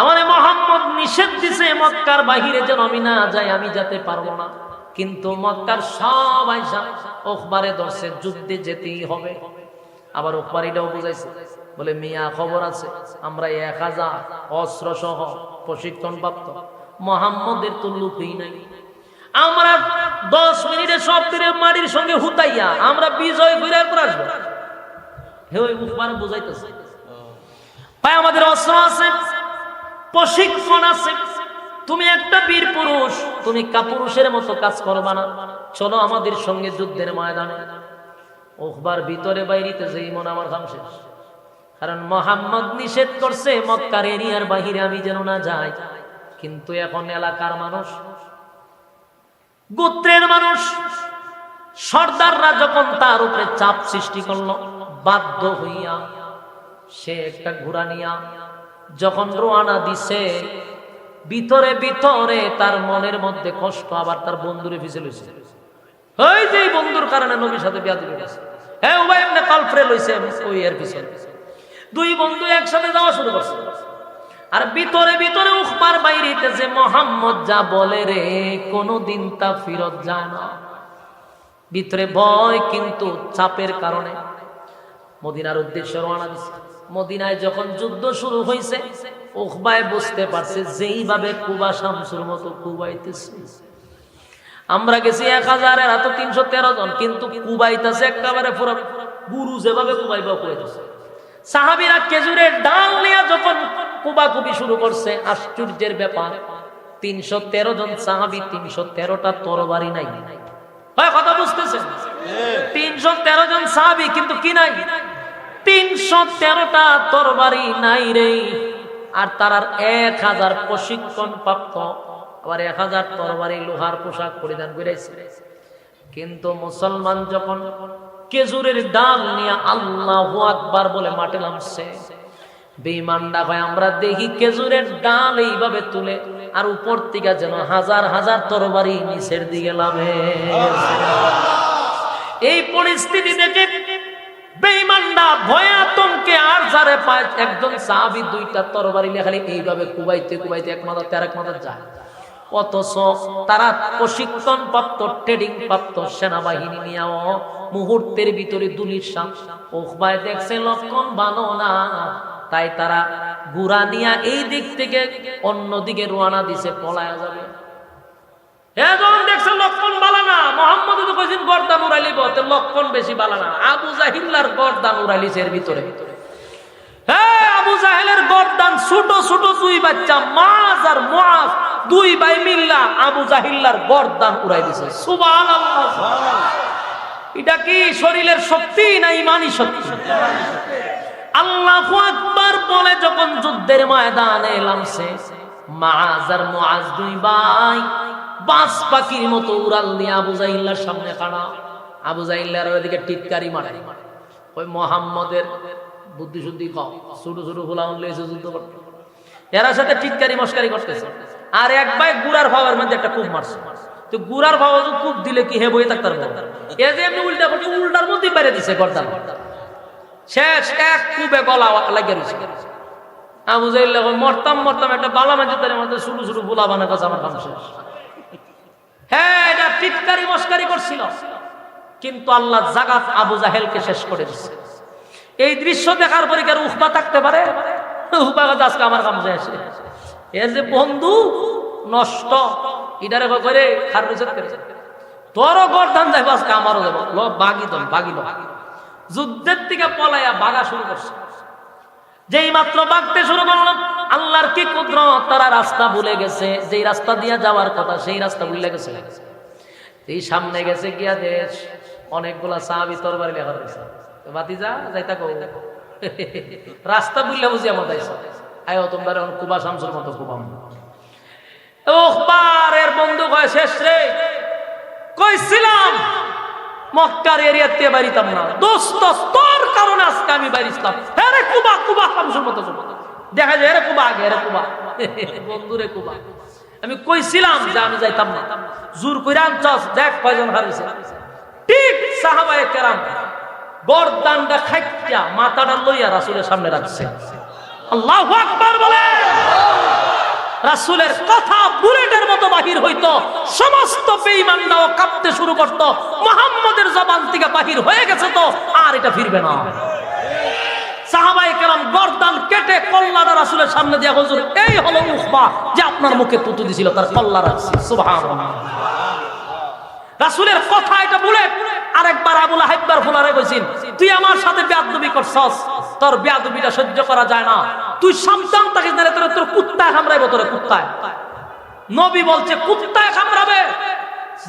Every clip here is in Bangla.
আমার মোহাম্মদ নিষেধ দিছে, মক্কার বাহিরে যেন আমি না যাই, আমি যেতে পারব না। কিন্তু মক্কার সব আইসা ওখবারে ধরছে, যুদ্ধে যেতেই হবে। আবার ওখবার এটাও বুঝাইছে, বলে, মিয়া, খবর আছে, আমরা এক হাজার অস্ত্র সহ প্রশিক্ষণ প্রাপ্ত মোহাম্মদের তো লুকই নাই। আমরা দশ মিনিটে সব তীরে মাটির সঙ্গে হুতাইয়া, আমরা বিজয় করে আসব। হে ওই বুঝাইতেছে। ভাই, আমাদের অস্ত্র আছে প্রশিক্ষণ আছে। তুমি একটা বীর পুরুষ, তুমি কাপুরুষের মতো কাজ করবা না। চলো আমাদের সঙ্গে যুদ্ধের ময়দানে। ভিতরে বাইরিতে মন আমার কারণ মোহাম্মদ নিষেধ করছে, মক্কার এরিয়ার বাহিরে আমি যেন না যাই। কিন্তু এখন এলাকার মানুষ, গোত্রের মানুষ, সর্দাররা যখন তার উপরে চাপ সৃষ্টি করল, বাধ্য হইয়া সে একটা ঘোড়া নিয়া যখন রোয়ানা দিছে, ভিতরে ভিতরে তার মনের মধ্যে কষ্ট আবার তার বন্ধুরে ভিজে লইছে। ওই যে বন্ধুর কারণে নবীর সাথে বিয়া দিবে হ্যাঁ উবাই এমনি কালফ্রে লইছে ওই এর পিছনে। দুই বন্ধু একসাথে যাওয়া শুরু করছে। আর ভিতরে ভিতরে উখবার বাইরেতে যে মোহাম্মদ যা বলে রে, কোনোদিন তা ফিরত যায় না। ভিতরে ভয় কিন্তু চাপের কারণে মদিনার উদ্দেশ্যে রওনা দিছে। মদিনায় যখন যুদ্ধ শুরু হয়েছে উখবায় বুঝতে পারছে যেইভাবে কুবা শামসুর মতো কুবাইতেছে। আমরা গেছি এক হাজার এরা তো তিনশো তেরো জন কিন্তু কুবাইতেছে একেবারে পুরো গুরু যেভাবে কুবাইবা কুবাইতেছে সাহাবিরা খেজুরের ডাল নিয়ে যখন কুবাকুবি শুরু করছে আশ্চর্যের ব্যাপার তিনশো তেরো জন সাহাবি তিনশো তেরোটা তরবারি নাই। হয় কথা বুঝতেছেন? তিনশো তেরো জন সাহাবি কিন্তু কি নাই? তিনশো তেরোটা তরবারি নাই রে। আর তার আর এক হাজার প্রশিক্ষণ প্রাপ্ত। আবার এক হাজার তরবারি লোহার পোশাক পরিধান করেছে। কিন্তু মুসলমান যখন কেজুরের ডাল নিয়ে আল্লাহ আকবার বলে মাঠে নামছে বেইমানডা ভাই আমরা দেখি কেজুরের ডাল এইভাবে তুলে আর উপর থেকে যেন হাজার হাজার তরবারি নিচের দিকে লাভে এই পরিস্থিতি দেখে ভয় আতঙ্কে আর যারে পায়। একজন সাহাবি দুইটা তরবারি লেখালি এইভাবে কুবাইতে কুবাইতে এক মাথা মাথা যায়। অথচ তারা প্রশিক্ষণ প্রাপ্ত ট্রেডিং প্রাপ্ত সেনাবাহিনী মুহূর্তের ভিতরে দুলির সাপ। দেখছে লক্ষণ ভালো না। তাই তারা গুড়া নিয়া এই দিক থেকে অন্য দিকে রোয়ানা দিছে, পলায়া যাবে। এখন দেখছে লক্ষণ বালা না লক্ষণ বেশি বালা না। আবু জাহিল্লার গর্দান উড়াইলিছে এর ভিতরে। আল্লাহ বলে যখন যুদ্ধের ময়দানে এলামছে মাজ দুই ভাই বাস পাখির মতো উড়াল দিয়ে আবু জাহিল্লার সামনে খাড়া। আবু জাহিল্লার ওদিকে টিটকারি মারে। ওই মোহাম্মদের বুদ্ধি শুদ্ধি কম। ছোট ছোট গোলাম লেগেছে যুদ্ধ করতে। এরা সাথে টিটকারি, মস্কারি করতেছে। আর এক ভাই গুড়ার ভাবের মধ্যে একটা কূপ মারছে। তো গুড়ার ভাব কূপ দিলে কি হে বই থাকতার এ যে এমনি উল্টা করছে উল্টার মধ্যেই বেড়ে দিছে গর্দান। শেষ এক কূপে গলা লাগিয়ে রয়েছে আবু জাইল্লা মরতাম মরতাম একটা বালা মাঝে তার মধ্যে শুরু শুরু বুলা বানা কাছে আমার কাম শেষ। হ্যাঁ এটা টিটকারি, মস্কারি করছিল। কিন্তু আল্লাহ জাগাত আবু জাহেলকে শেষ করে দিচ্ছে এই দৃশ্য দেখার পরে কি আর উহবা থাকতে পারে? উহবা আজকে আমার কাম শেষ এর যে বন্ধু নষ্ট ইটারে করে খার তোরও গরদান যাইব আজকে, আমারও যাব ল, বাগি দন বাগিল যুদ্ধের থেকে পলাইয়া বাগা শুরু করছে। যেই মাত্র বাগতে শুরু করলাম, আল্লাহর কি কুদরত, তারা রাস্তা ভুলে গেছে। যেই রাস্তা দিয়ে যাওয়ার কথা, সেই রাস্তা ভুলে গেছে। এই সামনে গেছে গিয়া দেশ। অনেকগুলা সাহাবি তরবারি লেখা রয়েছে বাতি যা যাইতা কো রাস্তা বুঝলে বুঝি আমার দাইছ আয়, তোমরা কুবা শামসুর মতো কুবাম ওখবারের বন্ধু কয় শেষ রে। কইছিলাম, মক্কার এরিয়াতে বাড়িতাম না। দোস্ত, তোর কারণে আজকে আমি বাড়িছিলাম। হ্যাঁ কুবা কুবা শামসুর মতো দেখা যায় রে কুবা আগে রে কুবা। বন্ধুরে কুবা। আমি কইছিলাম যে আমি যাইতাম না। জোর কইরা আনছস, দেখ কয়জন হারিয়েছে। ঠিক সাহাবায়ে কেরাম গরদানটা খাইয়া মাথাটা লইয়া রাসুলের সামনে রাখছে। আল্লাহু আকবার বলে। রাসূলের কথা বুলেটের মতো বাহির হইতো, সমস্ত বেঈমানরাও কাঁপতে শুরু করত, মুহাম্মদের জবান থেকে বাহির হয়ে গেছে তো, আর এটা ফিরবে না। সাহাবাই কেরাম গর্দান কেটে কল্লাটা রাসূলের সামনে দিয়া, হুজুর, এই হলো উখবা যে আপনার মুখে তুতু দিছিল, তার কল্লা রাখছি। সুবহানাল্লাহ। রাসূলের কথা এটা বুলেট আরেকবার আবুল হাইবার ফুলারে কইছিন তুই আমার সাথে বেয়াদবি করছস তোর বেয়াদবিটা সহ্য করা যায় না। তুই সাবধান থাকিস না রে, তোর তোর কুত্তায় কামড়াইবো তোরে কুত্তায়। নবী বলছে কুত্তায় কামড়াবে।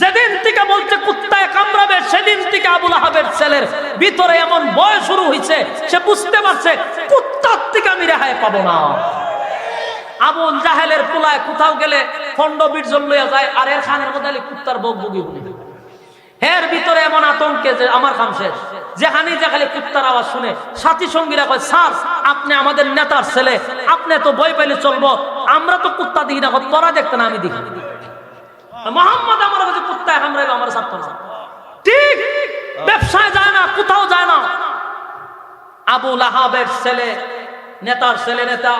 যেদিন থেকে বলছে কুত্তায় কামড়াবে সেদিন থেকে আবুল আহাবের ছেলের ভিতরে এমন ভয় শুরু হয়েছে সে বুঝতে পারছে কুত্তার থেকে আমি রেহাই পাবো না। আবুল জাহেলের পোলায় কোথাও গেলে খন্ড বীর্জন লইয়া যায় আর এর খানের মধ্যে কুত্তার বক বুগি বুগি এর ভিতরে এমন আতঙ্কে যে আমার কাম শেষ। যেখানে যে খালি কুত্তার আওয়াজ শুনে সাথী সঙ্গীরা কয়, স্যার, আপনি আমাদের নেতার ছেলে। আপনি তো বই পাইলে চলবো। আমরা তো কুত্তা দেখি না তোরা দেখতে না, আমি দেখি। মোহাম্মদ আমার কাছে কুত্তায় কামড়াইবে আমার ছাড়তো ঠিক, ব্যবসায় যায় না, কোথাও যায় না। আবু লাহাবের ছেলে, নেতার ছেলে নেতা,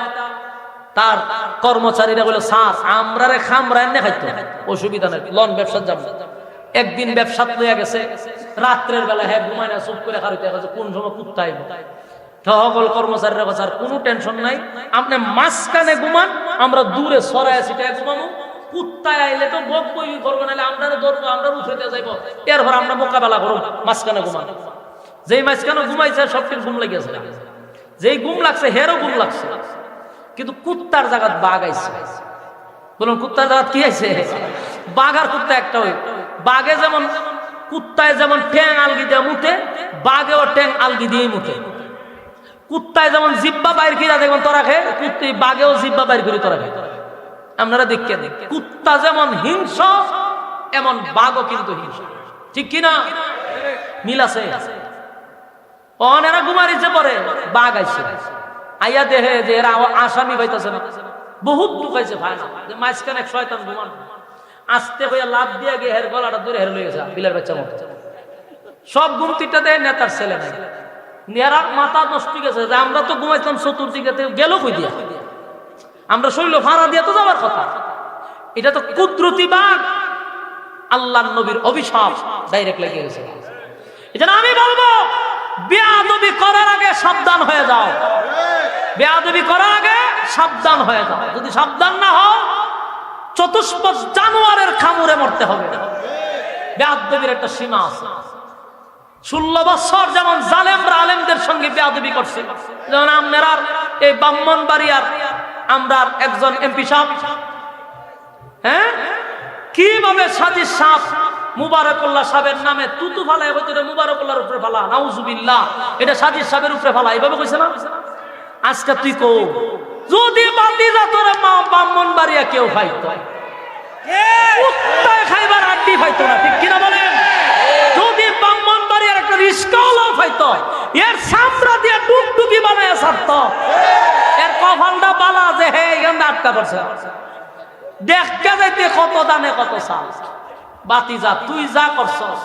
তার কর্মচারীরা বলে সাস আমরা রে খামরা এনে খাইতো। অসুবিধা নেই, লন ব্যবসা যাব। একদিন ব্যবসা লইয়া গেছে, রাত্রের বেলা হ্যাঁ ঘুমায় চুপ করে খারিতে গেছে, কোন সময় কুত্তা আইব? সকল কর্মচারীরা কথা কোনো টেনশন নাই, আপনি মাঝখানে ঘুমান, আমরা দূরে সরায় সিটায় ঘুমামো। কুত্তায় আইলে বক মাঝখানে ঘুমান। যেই ঘুমাইছে লেগেছে যেই লাগছে, হেরও ঘুম লাগছে। কিন্তু কুত্তার জায়গাত বাঘ আইছে। বলুন, কুত্তার জায়গাত কি আইছে? বাঘ আর কুত্তা একটা হই বাঘে যেমন কুত্তায় যেমন ট্যাং আলগি দিয়ে মুতে বাঘেও ট্যাং আলগি দিয়েই মুতে কুত্তায় যেমন জিব্বা বাইর কিনা দেখবেন তোরা খে, কুত্তি বাঘেও জিব্বা বাইর করি তোরা খে। আপনারা দেখতে দেখ কুত্তা যেমন হিংস এমন বাঘও কিন্তু হিংস ঠিক কিনা? মিল আছে? অনেরা ঘুমারিছে পরে বাঘ আইছে। আইয়া দেহে যে এরা আসামি পাইতেছে না। বহুত ঢুকাইছে ভাই। মাঝখানে শয়তান ঘুমান। আস্তে হয়ে লাভ দিয়ে গিয়ে হের গলাটা দূরে হের লয়ে গেছে, বিলের বাচ্চা মতো সব গুমতিটা দেয় নেতার ছেলে নাই। নেরা মাথা নষ্ট গেছে, যে আমরা তো ঘুমাইছিলাম চতুর্দিকে গেল কই দিয়া? আমরা শৈল ভাড়া দিয়ে তো যাওয়ার কথা। এটা তো কুদরতি বাঘ। আল্লাহ নবীর অভিশাপ ডাইরেক্ট লেগে গেছে। এটা আমি বলব, বেয়াদবি করার আগে সাবধান হয়ে যাও। বেয়াদবি করার আগে সাবধান হয়ে যাও। যদি সাবধান না হও চতুষ্পদ জানোয়ারের খামুরে মরতে হবে। বেয়াদবির একটা সীমা আছে। ষোলো বছর যেমন জালেমরা আলেমদের সঙ্গে বেয়াদবি করছে, যেমন আপনার এই ব্রাহ্মণ বাড়িয়ার আমরা একজন এমপি সাহেব। হ্যাঁ? কীভাবে সাজিদ সাপ মুবারকুল্লাহ সাহেবের নামে তুতু ফালায়, হয়তো মুবারকুল্লাহর উপরে ফালা, নাউজুবিল্লাহ, এটা সাজিদ সাহেবের উপরে ফালা এইভাবে কইছে না? আজকে তুই কো যদি বান্দি যা তোর মা ব্রাহ্মণ বাড়িয়া কেউ খাইতো। কুত্তায় খাইবার আড্ডি খাইতো না ঠিক কিনা বলেন? যদি ব্রাহ্মণ বাড়িয়ার একটা রিস্কাওয়ালাও খাইতো এর সামরা দিয়ে টুকটুকি বানায় ছাড়তো। এর কপালটা বালা যে হে এখানে আটকা পড়ছে। দেখতে যাইতে কত দানে কত চাল বাতি যা তুই যা করছস।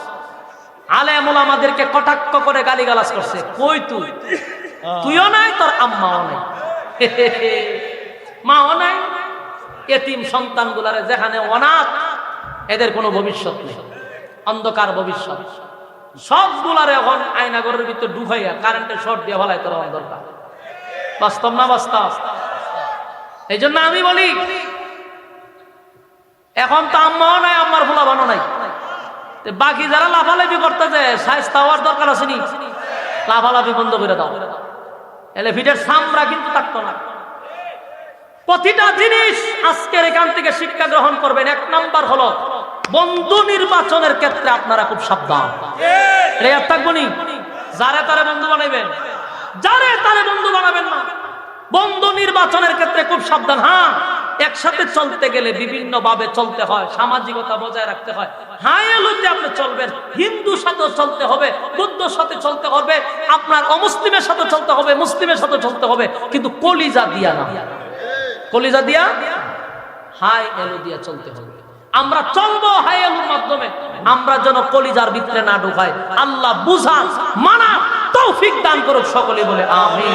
আলেমুল আমাদেরকে কটাক্ষ করে গালিগালাজ করছে। কই তুই? তুইও নাই তোর আম্মাও নাই। মাও নাই এতিম সন্তান গুলারে যেখানে অনাথ, এদের কোনো ভবিষ্যৎ নেই। অন্ধকার ভবিষ্যৎ। সবগুলারে এখন আয়নাগরের ভিতরে ডুবাইয়া কারেন্টের শর্ট দিয়ে ফেলায় তোর দরকার। বাস্তব না বাস্তব? এই জন্য আমি বলি, এখন তো আম্মাও নাই আম্মার ফুলাবানো নাই। বাকি যারা লাফালাফি করতেছে সাইজ হওয়ার দরকার আছে নি? লাফালাফি বন্ধ করে দাও। এলে ফিটের সামরা কিন্তু থাকতো না। প্রতিটা জিনিস আজকের এখান থেকে শিক্ষা গ্রহণ করবেন। এক নাম্বার হলো, বন্ধু নির্বাচনের ক্ষেত্রে আপনারা খুব সাবধান। নি? যারে তারে বন্ধু বানাবেন যারে তারে বন্ধু বানাবেন না। বন্ধু নির্বাচনের ক্ষেত্রে খুব সাবধান। হ্যাঁ একসাথে চলতে গেলে বিভিন্ন ভাবে চলতে হয়, সামাজিকতা বজায় রাখতে হয়। আমরা যেন কলিজার ভিতরে না ঢুকাই। আল্লাহ বুঝান মানা তৌফিক দান করুক সকলে বলে আমি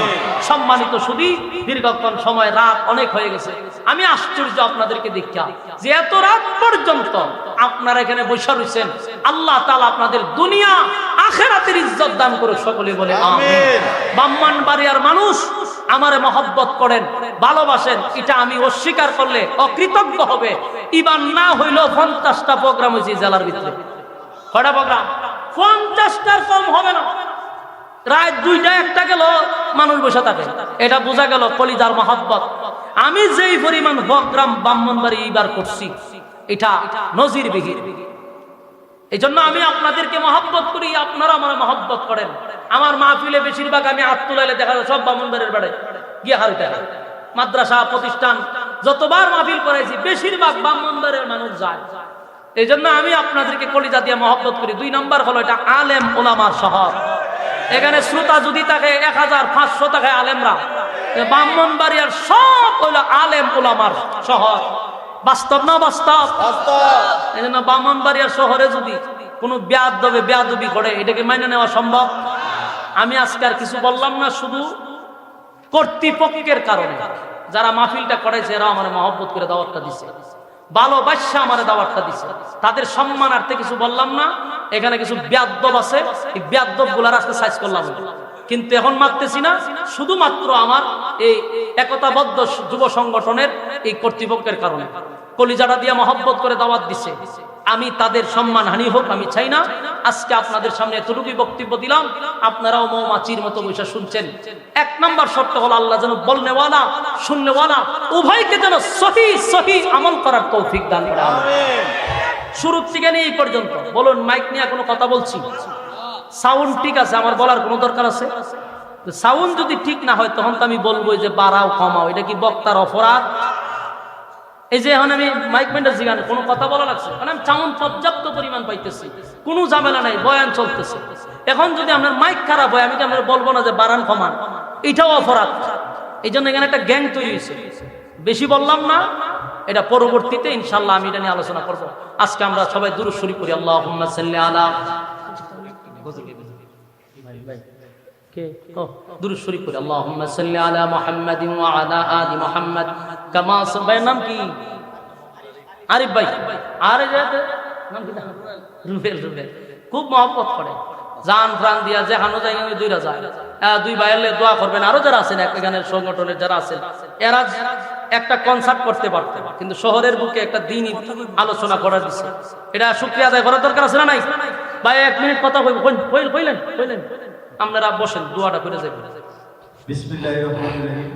সম্মানিত শুধু দীর্ঘক্ষণ সময় রাত অনেক হয়ে গেছে। আমি আশ্চর্য আপনাদেরকে দেখা যে এত রাত পর্যন্ত আপনারা এখানে বসে রয়েছেন আল্লাহ তাআলা আপনাদের দুনিয়া আখেরাতের ইজ্জত দান করুক সকলে বলে আমি ব্রাহ্মণ বাড়িয়ার মানুষ আমারে মহব্বত করেন ভালোবাসেন। এটা আমি অস্বীকার করলে অকৃতজ্ঞ হবে। ইবার না হইলেও পঞ্চাশটা প্রোগ্রাম হয়েছে জেলার ভিতরে। কয়টা প্রোগ্রাম? পঞ্চাশটার কম হবে না। রাত দুইটা একটা গেল, মানুষ বসে থাকে। এটা বোঝা গেল কলিজার মহব্বত। আমি যেই পরিমাণ প্রোগ্রাম ব্রাহ্মণবাড়ি এইবার করছি, এটা নজির বিহীন এই জন্য আমি আপনাদেরকে মহব্বত করি, আপনারা আমার মহব্বত করেন। আমার মাহফিলে বেশিরভাগ আমি হাত তুলাইলে দেখা যায়, সব বামুনবাড়ির বেড়ে। গিয়ে হারিতে মাদ্রাসা, প্রতিষ্ঠান, যতবার মাহফিল করেছি বেশিরভাগ ব্রাহ্মণবাড়ির মানুষ যায়। এই জন্য আমি আপনাদেরকে কলিজা দিয়ে মহব্বত করি। দুই নম্বর হলো এটা আলেম ওলামার শহর। এখানে শ্রোতা যদি থাকে এক হাজার পাঁচশো টাকায় আলেমরা। ব্রাহ্মণবাড়িয়ার সব হইল আলেম ওলামার শহর। বাস্তব না বাস্তব? এই জন্য ব্রাহ্মণবাড়িয়ার শহরে যদি কোনো ব্যাদ দবে ব্যাদবি করে এটাকে মেনে নেওয়া সম্ভব? আমি আজকে আর কিছু বললাম না শুধু কর্তৃপক্ষের কারণে। যারা মাহফিলটা করেছে এরা আমার মহব্বত করে দাওয়াতটা দিছে। ভালোবাসা আমার দাওয়াতটা দিছে। তাদের সম্মানার্থে কিছু বললাম না। এখানে কিছু ব্যাদব আছে, এই ব্যাদবগুলার আজকে সাইজ করলাম কিন্তু এখন মারতেছি না, শুধুমাত্র আমার এই একতাবদ্ধ যুব সংগঠনের এই কর্তৃপক্ষের কারণে। কলিজাটা দিয়ে মহব্বত করে দাওয়াত দিছে। আমি তাদের সম্মান হানি হোক, আমি চাই না। আজকে আপনাদের সামনে এতটুকুই বক্তব্য দিলাম। আপনারাও মৌমাছির মতো বসে শুনছেন। এক নম্বর শর্ত হলো আল্লাহ যেন বলনেওয়ালা, শুননেওয়ালা, উভয়কে যেন সহি সহি আমল করার তৌফিক দান করে। শুরুর থেকে নিয়ে এই পর্যন্ত। বলুন মাইক নিয়ে কোনো কথা বলছি? সাউন্ড ঠিক আছে, আমার বলার কোনো দরকার আছে? সাউন্ড যদি ঠিক না হয়, তখন তো আমি বলব যে বাড়াও, কমাও। এটা কি বক্তার অপরাধ? এই যে এখন আমি মাইক মেন্টার জিগানে কোনো কথা বলা লাগছে মানে আমি সাউন্ড পর্যাপ্ত পরিমাণ পাইতেছি। কোনো ঝামেলা নাই, বয়ান চলতেছে। এখন যদি আপনার মাইক খারাপ হয়, আমি কি আপনার বলব না যে বাড়ান, কমান? এটাও অপরাধ। এই জন্য এখানে একটা গ্যাং তৈরি হয়েছে। বেশি বললাম না। এটা পরবর্তীতে ইনশাল্লাহ আমি এটা নিয়ে আলোচনা করব। আজকে আমরা সবাই দূর শুরু করি আল্লাহ সাল্লি আলা কে? ও দুরূদ শরীফ পড়ি। আল্লাহুম্মা সাল্লি আলা মুহাম্মাদিন আলা আলি মুহাম্মাদ। কামা ভাইয়ের নাম কি? আরিফ ভাই। আরে যাতে নাম কি? রুবেল রুবেল। খুব প্রাণ দিয়া দুই ভাইয়ের দোয়া করবেন। আরও যারা আছেন এখানে সংগঠনের যারা আছেন, এরা একটা কনসার্ট করতে পারত। কিন্তু শহরের বুকে একটা দিন আলোচনা করার দিছে। এটা শুক্রিয়া আদায় করার দরকার আছে না নাই? ভাই, এক মিনিট কথা কইলেন কইলেন। আপনারা বসেন, দোয়াটা করে যাবেন বিসমিল্লাহির রহমানির রহিম।